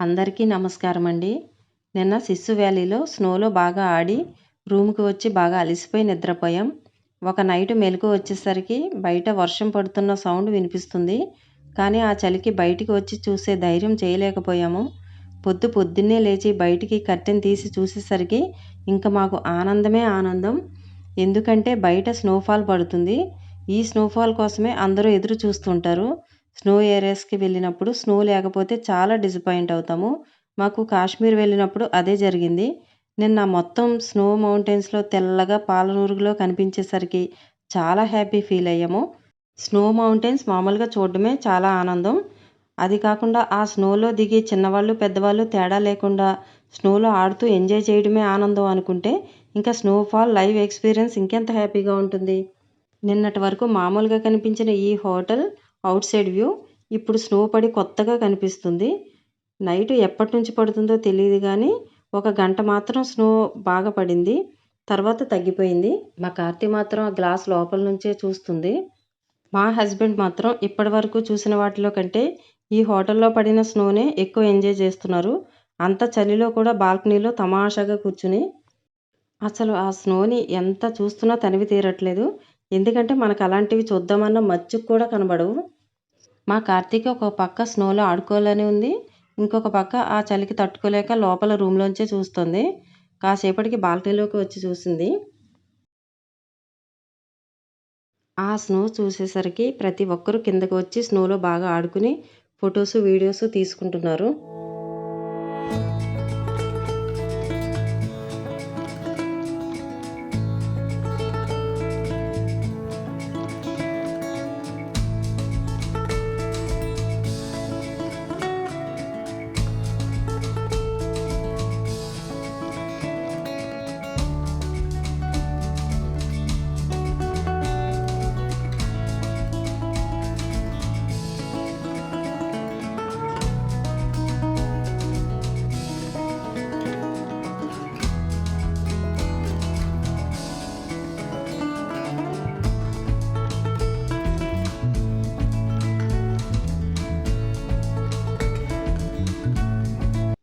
అందరికీ నమస్కారం అండి. నిన్న సిస్సు వ్యాలీలో స్నోలో బాగా ఆడి రూమ్కి వచ్చి బాగా అలసిపోయి నిద్రపోయాం. ఒక నైట్ మెలకు వచ్చేసరికి బయట వర్షం పడుతున్న సౌండ్ వినిపిస్తుంది. కానీ ఆ చలికి బయటికి వచ్చి చూసే ధైర్యం చేయలేకపోయాము. పొద్దు పొద్దున్నే లేచి బయటికి కర్టెన్ తీసి చూసేసరికి ఇంకా మాకు ఆనందమే ఆనందం. ఎందుకంటే బయట స్నోఫాల్ పడుతుంది. ఈ స్నోఫాల్ కోసమే అందరూ ఎదురు చూస్తుంటారు. స్నో ఏరియాస్కి వెళ్ళినప్పుడు స్నో లేకపోతే చాలా డిసప్పాయింట్ అవుతాము. మాకు కాశ్మీర్ వెళ్ళినప్పుడు అదే జరిగింది. నిన్న మొత్తం స్నో మౌంటైన్స్లో తెల్లగా పాలనూరుగులో కనిపించేసరికి చాలా హ్యాపీ ఫీల్ అయ్యాము. స్నో మౌంటైన్స్ మామూలుగా చూడడమే చాలా ఆనందం. అది కాకుండా ఆ స్నోలో దిగి చిన్నవాళ్ళు పెద్దవాళ్ళు తేడా లేకుండా స్నోలో ఆడుతూ ఎంజాయ్ చేయడమే ఆనందం అనుకుంటే ఇంకా స్నోఫాల్ లైవ్ ఎక్స్పీరియన్స్ ఇంకెంత హ్యాపీగా ఉంటుంది. నిన్నటి వరకు మామూలుగా కనిపించిన ఈ హోటల్ అవుట్ సైడ్ వ్యూ. ఇప్పుడు స్నో పడి కొత్తగా కనిపిస్తుంది. నైట్ ఎప్పటి నుంచి పడుతుందో తెలియదు కానీ ఒక గంట మాత్రం స్నో బాగా పడింది. తర్వాత తగ్గిపోయింది. మా కార్తి మాత్రం ఆ గ్లాస్ లోపల నుంచే చూస్తుంది. మా హస్బెండ్ మాత్రం ఇప్పటి వరకు చూసిన వాటిలో కంటే ఈ హోటల్లో పడిన స్నోనే ఎక్కువ ఎంజాయ్ చేస్తున్నారు. అంత చలిలో కూడా బాల్కనీలో తమాషాగా కూర్చుని. అసలు ఆ స్నోని ఎంత చూస్తున్నా తనివి తీరట్లేదు. ఎందుకంటే మనకు అలాంటివి చూద్దామన్న మచ్చుకు కూడా కనబడవు. మా కార్తీక్ ఒక పక్క స్నోలో ఆడుకోవాలని ఉంది. ఇంకొక పక్క ఆ చలికి తట్టుకోలేక లోపల రూమ్లోంచే చూస్తుంది. కాసేపటికి బాల్కనీలోకి వచ్చి చూసింది. ఆ స్నో చూసేసరికి ప్రతి ఒక్కరూ కిందకి వచ్చి స్నోలో బాగా ఆడుకుని ఫొటోస్ వీడియోస్ తీసుకుంటున్నారు.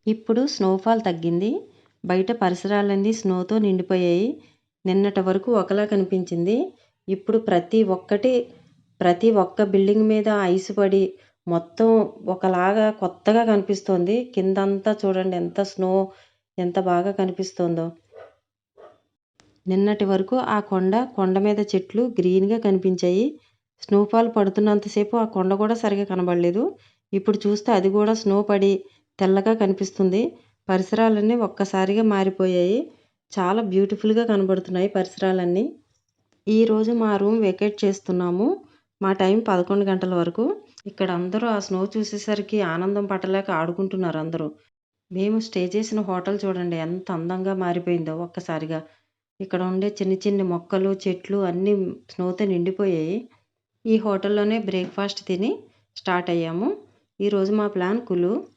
ఇప్పుడు స్నోఫాల్ తగ్గింది. బయట పరిసరాలన్నీ స్నోతో నిండిపోయాయి. నిన్నటి వరకు ఒకలా కనిపించింది. ఇప్పుడు ప్రతి ఒక్కటి ప్రతి ఒక్క బిల్డింగ్ మీద ఐస్ పడి మొత్తం ఒకలాగా కొత్తగా కనిపిస్తోంది. కిందంతా చూడండి ఎంత స్నో ఎంత బాగా కనిపిస్తుందో. నిన్నటి వరకు ఆ కొండ కొండ మీద చెట్లు గ్రీన్గా కనిపించాయి. స్నోఫాల్ పడుతున్నంతసేపు ఆ కొండ కూడా సరిగా కనబడలేదు. ఇప్పుడు చూస్తే అది కూడా స్నో పడి తెల్లగా కనిపిస్తుంది. పరిసరాలన్నీ ఒక్కసారిగా మారిపోయాయి. చాలా బ్యూటిఫుల్గా కనబడుతున్నాయి పరిసరాలన్నీ. ఈరోజు మా రూమ్ వెకేట్ చేస్తున్నాము. మా టైం పదకొండు గంటల వరకు. ఇక్కడ అందరూ ఆ స్నో చూసేసరికి ఆనందం పట్టలేక ఆడుకుంటున్నారు అందరూ. మేము స్టే చేసిన హోటల్ చూడండి ఎంత అందంగా మారిపోయిందో ఒక్కసారిగా. ఇక్కడ ఉండే చిన్న చిన్న మొక్కలు చెట్లు అన్నీ స్నోతో నిండిపోయాయి. ఈ హోటల్లోనే బ్రేక్ఫాస్ట్ తిని స్టార్ట్ అయ్యాము. ఈరోజు మా ప్లాన్ కులు.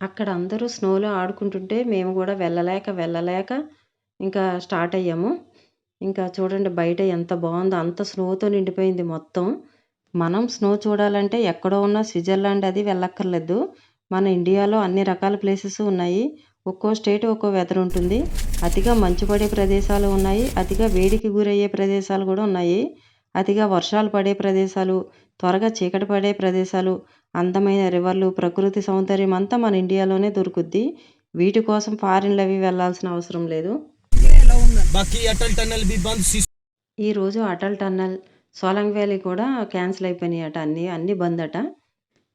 అక్కడ అందరూ స్నోలో ఆడుకుంటుంటే మేము కూడా వెళ్ళలేక వెళ్ళలేక ఇంకా స్టార్ట్ అయ్యాము. ఇంకా చూడండి బయట ఎంత బాగుందో అంత స్నోతో నిండిపోయింది మొత్తం. మనం స్నో చూడాలంటే ఎక్కడో ఉన్న స్విట్జర్లాండ్ అది వెళ్ళక్కర్లేదు. మన ఇండియాలో అన్ని రకాల ప్లేసెస్ ఉన్నాయి. ఒక్కో స్టేట్ ఒక్కో వెదర్ ఉంటుంది. అతిగా మంచు పడే ప్రదేశాలు ఉన్నాయి. అతిగా వేడికి గురయ్యే ప్రదేశాలు కూడా ఉన్నాయి. అతిగా వర్షాలు పడే ప్రదేశాలు త్వరగా చీకటి పడే ప్రదేశాలు అందమైన రివర్లు ప్రకృతి సౌందర్యం అంతా మన ఇండియాలోనే దొరుకుద్ది. వీటి కోసం ఫారిన్లు అవి వెళ్ళాల్సిన అవసరం లేదు. ఈరోజు అటల్ టన్నల్ సోలంగ్ వ్యాలీ కూడా క్యాన్సిల్ అయిపోయినాయట. అన్నీ అన్నీ బంద్ అట.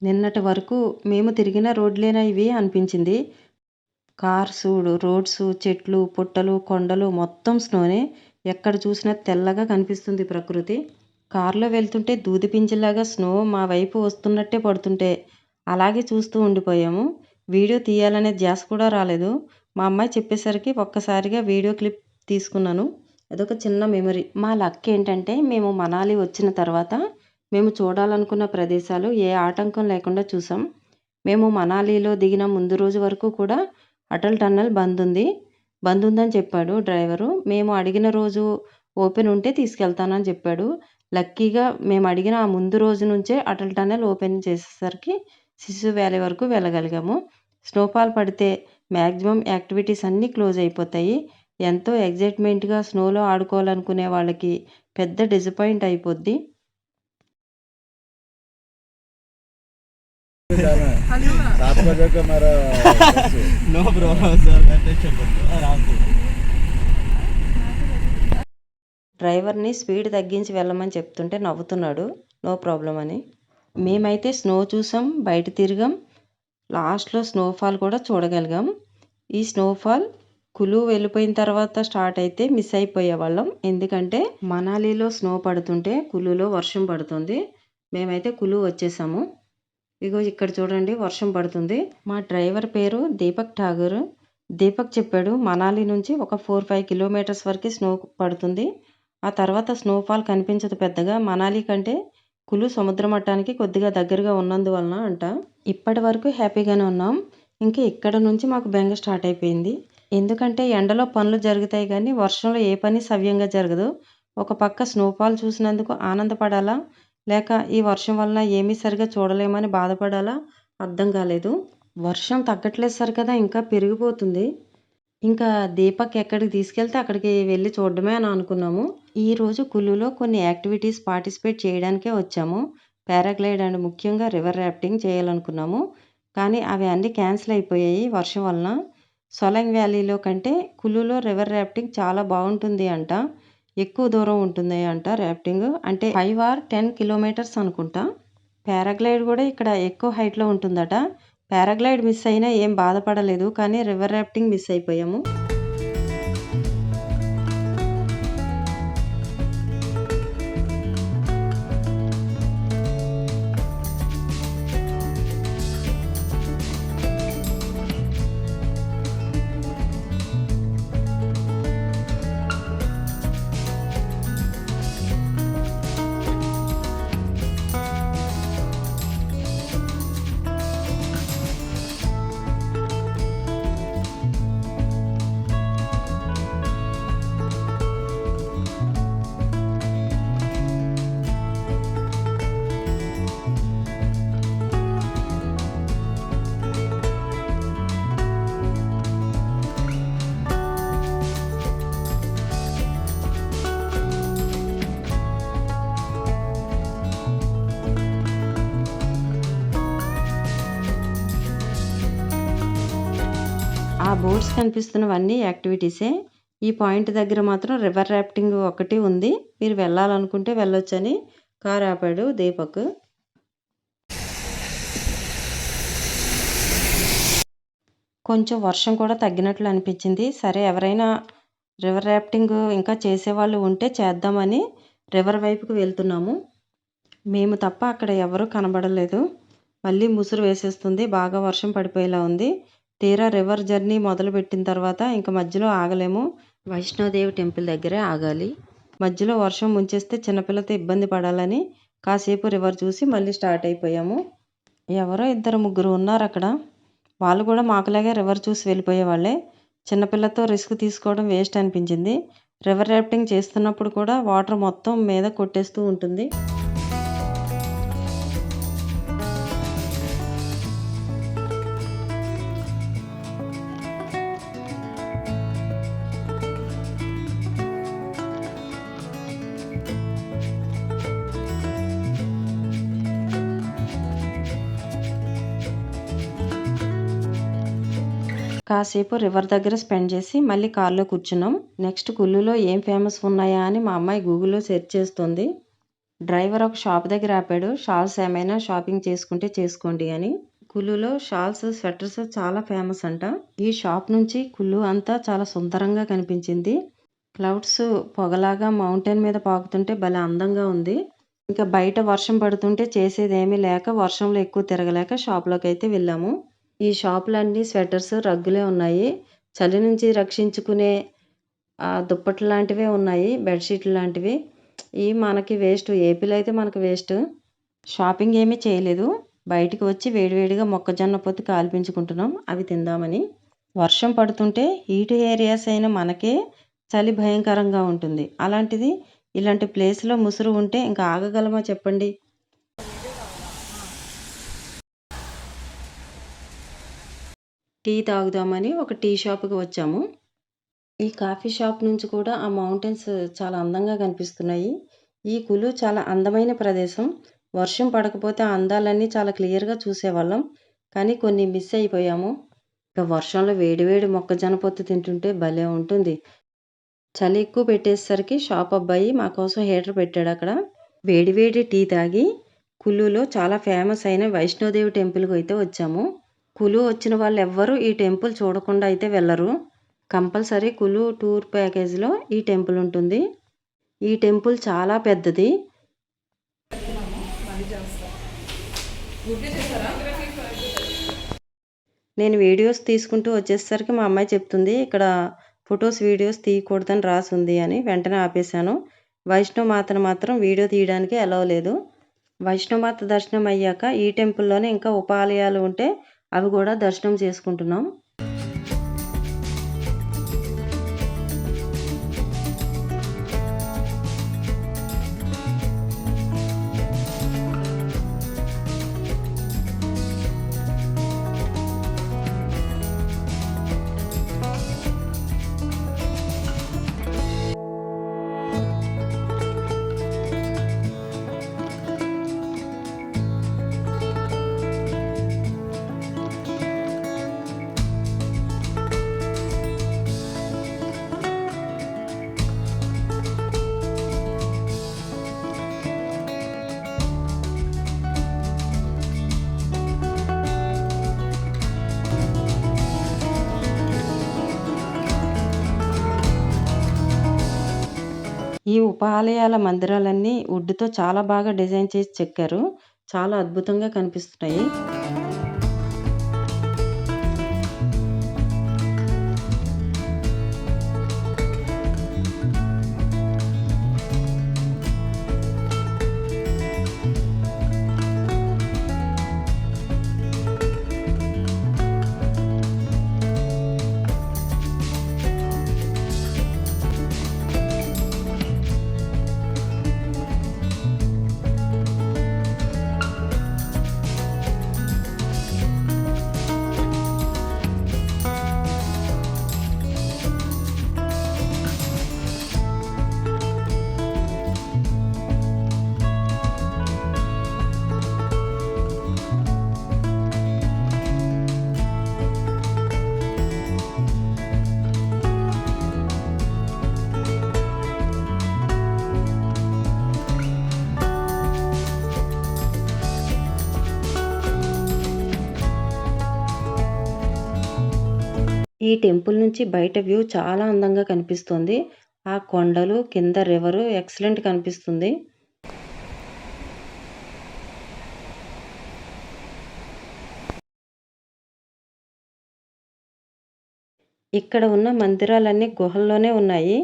నిన్నటి వరకు మేము తిరిగిన రోడ్లేనా ఇవి అనిపించింది. కార్సు రోడ్సు చెట్లు పుట్టలు కొండలు మొత్తం స్నోనే. ఎక్కడ చూసినా తెల్లగా కనిపిస్తుంది ప్రకృతి. కారులో వెళ్తుంటే దూది పింజలాగా స్నో మా వైపు వస్తున్నట్టే పడుతుంటే అలాగే చూస్తూ ఉండిపోయాము. వీడియో తీయాలనే ధ్యాస కూడా రాలేదు. మా అమ్మాయి చెప్పేసరికి ఒక్కసారిగా వీడియో క్లిప్ తీసుకున్నాను. అదొక చిన్న మెమరీ. మా లక్ ఏంటంటే మేము మనాలి వచ్చిన తర్వాత మేము చూడాలనుకున్న ప్రదేశాలు ఏ ఆటంకం లేకుండా చూసాం. మేము మనాలిలో దిగిన ముందు రోజు వరకు కూడా అటల్ టన్నల్ బంద్ ఉంది. బంద్ ఉందని చెప్పాడు డ్రైవరు. మేము అడిగిన రోజు ఓపెన్ ఉంటే తీసుకెళ్తానని చెప్పాడు. లక్కీగా మేము అడిగిన ఆ ముందు రోజు నుంచే అటల్ టన్నల్ ఓపెన్ చేసేసరికి శిశు వ్యాలీ వరకు వెళ్ళగలిగాము. స్నోఫాల్ పడితే మ్యాక్సిమం యాక్టివిటీస్ అన్నీ క్లోజ్ అయిపోతాయి. ఎంతో ఎగ్జైట్మెంట్గా స్నోలో ఆడుకోవాలనుకునే వాళ్ళకి పెద్ద డిసప్పాయింట్ అయిపోద్ది. డ్రైవర్ని స్పీడ్ తగ్గించి వెళ్ళమని చెప్తుంటే నవ్వుతున్నాడు. నో ప్రాబ్లం అని. మేమైతే స్నో చూసాం బయట తిరిగాం. లాస్ట్లో స్నోఫాల్ కూడా చూడగలిగాం. ఈ స్నోఫాల్ కులు వెళ్ళిపోయిన తర్వాత స్టార్ట్ అయితే మిస్ అయిపోయే వాళ్ళం ఎందుకంటే మనాలిలో స్నో పడుతుంటే కులులో వర్షం పడుతుంది. మేమైతే కులు వచ్చేసాము. ఇగో ఇక్కడ చూడండి వర్షం పడుతుంది. మా డ్రైవర్ పేరు దీపక్ ఠాగూర్. దీపక్ చెప్పాడు మనాలి నుంచి ఒక ఫోర్ ఫైవ్ కిలోమీటర్స్ వరకు స్నో పడుతుంది. ఆ తర్వాత స్నోఫాల్ కనిపించదు పెద్దగా. మనాలి కంటే కులు సముద్ర మట్టానికి కొద్దిగా దగ్గరగా ఉన్నందువలన అంట. ఇప్పటి వరకు హ్యాపీగానే ఉన్నాం. ఇంకా ఇక్కడ నుంచి మాకు బెంగ స్టార్ట్ అయిపోయింది. ఎందుకంటే ఎండలో పనులు జరుగుతాయి కానీ వర్షంలో ఏ పని సవ్యంగా జరగదు. ఒక పక్క స్నోఫాల్ చూసినందుకు ఆనందపడాలా? లేక ఈ వర్షం వలన ఏమీ సరిగా చూడలేమని బాధపడాలా? అర్థం కాలేదు. వర్షం తగ్గట్లేదు సరి కదా ఇంకా పెరిగిపోతుంది. ఇంకా దీపక్ ఎక్కడికి తీసుకెళ్తే అక్కడికి వెళ్ళి చూడడమే అని అనుకున్నాము. ఈ రోజు కుల్లులో కొన్ని యాక్టివిటీస్ పార్టిసిపేట్ చేయడానికే వచ్చాము. పారాగ్లైడ్ అండ్ ముఖ్యంగా రివర్ రాఫ్టింగ్ చేయాలనుకున్నాము. కానీ అవి అన్నీ క్యాన్సిల్ అయిపోయాయి వర్షం వలన. సొలంగ్ వ్యాలీలో కంటే కుల్లులో రివర్ రాఫ్టింగ్ చాలా బాగుంటుంది అంట. ఎక్కువ దూరం ఉంటుంది అంట రాఫ్టింగ్ అంటే ఫైవ్ ఆర్ టెన్ కిలోమీటర్స్ అనుకుంటా. పారాగ్లైడ్ కూడా ఇక్కడ ఎక్కువ హైట్లో ఉంటుందట. పారాగ్లైడ్ మిస్ అయినా ఏం బాధపడలేదు కానీ రివర్ రాఫ్టింగ్ మిస్ అయిపోయాము. బోర్డ్స్ కనిపిస్తున్నవన్నీ యాక్టివిటీసే. ఈ పాయింట్ దగ్గర మాత్రం రివర్ రాఫ్టింగ్ ఒకటి ఉంది. మీరు వెళ్ళాలనుకుంటే వెళ్ళొచ్చని కారు ఆపాడు దీపక్. కొంచెం వర్షం కూడా తగ్గినట్లు అనిపించింది. సరే ఎవరైనా రివర్ రాఫ్టింగ్ ఇంకా చేసేవాళ్ళు ఉంటే చేద్దామని రివర్ వైపుకు వెళ్తున్నాము. మేము తప్ప అక్కడ ఎవరూ కనబడలేదు. మళ్ళీ ముసురు వేసేస్తుంది. బాగా వర్షం పడిపోయేలా ఉంది. తీరా రివర్ జర్నీ మొదలుపెట్టిన తర్వాత ఇంకా మధ్యలో ఆగలేము. వైష్ణోదేవి టెంపుల్ దగ్గరే ఆగాలి. మధ్యలో వర్షం ముంచేస్తే చిన్నపిల్లతో ఇబ్బంది పడాలని కాసేపు రివర్ చూసి మళ్ళీ స్టార్ట్ అయిపోయాము. ఎవరో ఇద్దరు ముగ్గురు ఉన్నారు అక్కడ వాళ్ళు కూడా మాకులాగే రివర్ చూసి వెళ్ళిపోయేవాళ్ళే. చిన్నపిల్లతో రిస్క్ తీసుకోవడం వేస్ట్ అనిపించింది. రివర్ రాఫ్టింగ్ చేస్తున్నప్పుడు కూడా వాటర్ మొత్తం మీద కొట్టేస్తూ ఉంటుంది. కాసేపు రివర్ దగ్గర స్పెండ్ చేసి మళ్ళీ కార్లో కూర్చున్నాం. నెక్స్ట్ కుల్లులో ఏం ఫేమస్ ఉన్నాయా అని మా అమ్మాయి గూగుల్లో సెర్చ్ చేస్తుంది. డ్రైవర్ ఒక షాప్ దగ్గర ఆపాడు. షాల్స్ ఏమైనా షాపింగ్ చేసుకుంటే చేసుకోండి అని. కుల్లులో షాల్స్ స్వెటర్స్ చాలా ఫేమస్ అంట. ఈ షాప్ నుంచి కుల్లు అంతా చాలా సుందరంగా కనిపించింది. క్లౌడ్స్ పొగలాగా మౌంటైన్ మీద పాకుతుంటే భలే అందంగా ఉంది. ఇంకా బయట వర్షం పడుతుంటే చేసేది ఏమీ లేక వర్షంలో ఎక్కువ తిరగలేక షాప్లోకి అయితే వెళ్ళాము. ఈ షాపులన్నీ స్వెటర్స్ రగ్గులే ఉన్నాయి. చలి నుంచి రక్షించుకునే ఆ, దుప్పట్లు లాంటివే ఉన్నాయి. బెడ్షీట్లు లాంటివి. ఈ మనకి వేస్ట్. ఏపీలో అయితే మనకు వేస్ట్. షాపింగ్ ఏమీ చేయలేదు. బయటికి వచ్చి వేడివేడిగా మొక్కజొన్న పొత్తు కాల్పించుకుంటున్నాం. అవి తిందామని. వర్షం పడుతుంటే హీట్ ఏరియాస్ అయిన మనకే చలి భయంకరంగా ఉంటుంది. అలాంటిది ఇలాంటి ప్లేస్లో ముసురు ఉంటే ఇంకా ఆగగలమా చెప్పండి? టీ తాగుదామని ఒక టీ షాప్‌కి వచ్చాము. ఈ కాఫీ షాప్ నుంచి కూడా ఆ మౌంటైన్స్ చాలా అందంగా కనిపిస్తున్నాయి. ఈ కులు చాలా అందమైన ప్రదేశం. వర్షం పడకపోతే ఆ అందాలన్నీ చాలా క్లియర్‌గా చూసేవాళ్ళం. కానీ కొన్ని మిస్ అయిపోయాము. ఇక వర్షంలో వేడివేడి వేడి మొక్కజొన్న పొత్తు తింటుంటే భలే ఉంటుంది. చలి ఎక్కువ పెట్టేసరికి షాప్ అబ్బాయి మా కోసం హీటర్ పెట్టాడు అక్కడ వేడివేడి టీ తాగి కుళ్ళులో చాలా ఫేమస్ అయిన వైష్ణోదేవి టెంపుల్‌కి అయితే వచ్చాము. కులు వచ్చిన వాళ్ళు ఎవ్వరూ ఈ టెంపుల్ చూడకుండా అయితే వెళ్ళరు. కంపల్సరీ కులు టూర్ ప్యాకేజ్‌లో ఈ టెంపుల్ ఉంటుంది. ఈ టెంపుల్ చాలా పెద్దది. నేను వీడియోస్ తీసుకుంటూ వచ్చేసరికి మా అమ్మాయి చెప్తుంది ఇక్కడ ఫొటోస్ వీడియోస్ తీయకూడదని రాసుంది అని. వెంటనే ఆపేశాను. వైష్ణోమాతను మాత్రం వీడియో తీయడానికి అలవ్ లేదు. వైష్ణవమాత దర్శనం అయ్యాక ఈ టెంపుల్‌లోనే ఇంకా ఉపాలయాలు ఉంటే అవి కూడా దర్శనం చేసుకుంటున్నాం. ఈ ఉపాలయాల మందిరాలన్నీ వుడ్డుతో చాలా బాగా డిజైన్ చేసి చెక్కారు. చాలా అద్భుతంగా కనిపిస్తున్నాయి. ఈ టెంపుల్ నుంచి బయట వ్యూ చాలా అందంగా కనిపిస్తుంది. ఆ కొండలు, కింద రివరు ఎక్సలెంట్ కనిపిస్తుంది. ఇక్కడ ఉన్న మందిరాలన్నీ గుహల్లోనే ఉన్నాయి.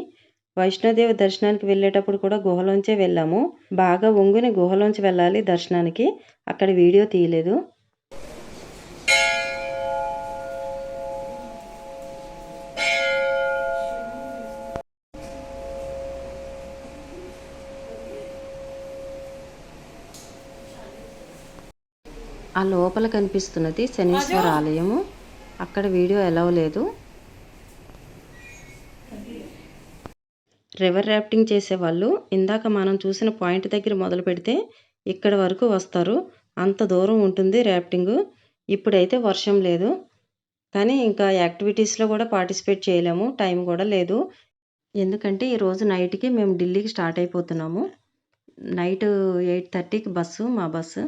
వైష్ణోదేవి దర్శనానికి వెళ్ళేటప్పుడు కూడా గుహలోంచే వెళ్ళాము. బాగా వంగుని గుహలోంచి వెళ్ళాలి దర్శనానికి. అక్కడ వీడియో తీయలేదు. ఆ లోపల కనిపిస్తున్నది శనీశ్వర ఆలయము. అక్కడ వీడియో ఎలా లేదు. రివర్ రాఫ్టింగ్ చేసేవాళ్ళు ఇందాక మనం చూసిన పాయింట్ దగ్గర మొదలుపెడితే ఇక్కడ వరకు వస్తారు. అంత దూరం ఉంటుంది రాఫ్టింగ్ ఇప్పుడైతే వర్షం లేదు. కానీ ఇంకా యాక్టివిటీస్‌లో కూడా పార్టిసిపేట్ చేయలేము. టైం కూడా లేదు. ఎందుకంటే ఈరోజు నైట్‌కి మేము ఢిల్లీకి స్టార్ట్ అయిపోతున్నాము. నైట్ 8:30కి బస్సు మా బస్సు.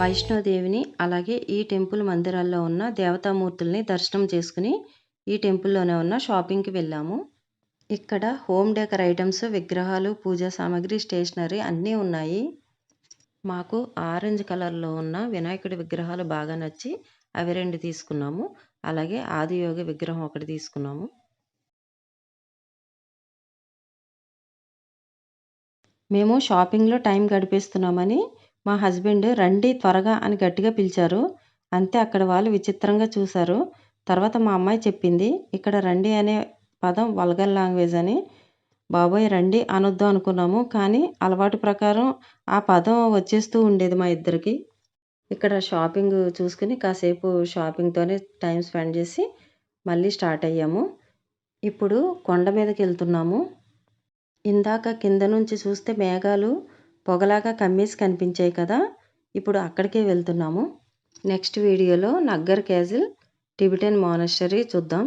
వైష్ణోదేవిని అలాగే ఈ టెంపుల్ మందిరాల్లో ఉన్న దేవతామూర్తుల్ని దర్శనం చేసుకుని ఈ టెంపుల్లోనే ఉన్న షాపింగ్కి వెళ్ళాము. ఇక్కడ హోమ్ డెకర్ ఐటమ్స్ విగ్రహాలు పూజా సామాగ్రి స్టేషనరీ అన్నీ ఉన్నాయి. మాకు ఆరెంజ్ కలర్లో ఉన్న వినాయకుడి విగ్రహాలు బాగా నచ్చి అవి రెండు తీసుకున్నాము. అలాగే ఆదియోగి విగ్రహం ఒకటి తీసుకున్నాము. మేము షాపింగ్లో టైం గడిపేస్తున్నామని మా హస్బెండ్ రండి త్వరగా అని గట్టిగా పిలిచారు. అంతే అక్కడ వాళ్ళు విచిత్రంగా చూశారు. తర్వాత మా అమ్మాయి చెప్పింది ఇక్కడ రండి అనే పదం వల్గర్ లాంగ్వేజ్ అని. బాబోయ్ రండి అనొద్దు అనుకున్నాము కానీ అలవాటు ప్రకారం ఆ పదం వచ్చేస్తూ ఉండేది మా ఇద్దరికి. ఇక్కడ షాపింగ్ చూసుకుని కాసేపు షాపింగ్తోనే టైం స్పెండ్ చేసి మళ్ళీ స్టార్ట్ అయ్యాము. ఇప్పుడు కొండ మీదకి వెళ్తున్నాము. ఇందాక కింద నుంచి చూస్తే మేఘాలు పొగలాగా కమ్మేసి కనిపించాయి కదా ఇప్పుడు అక్కడికే వెళ్తున్నాము. నెక్స్ట్ వీడియోలో నగ్గర్ క్యాజిల్ టిబిటన్ మానస్టరీ చూద్దాం.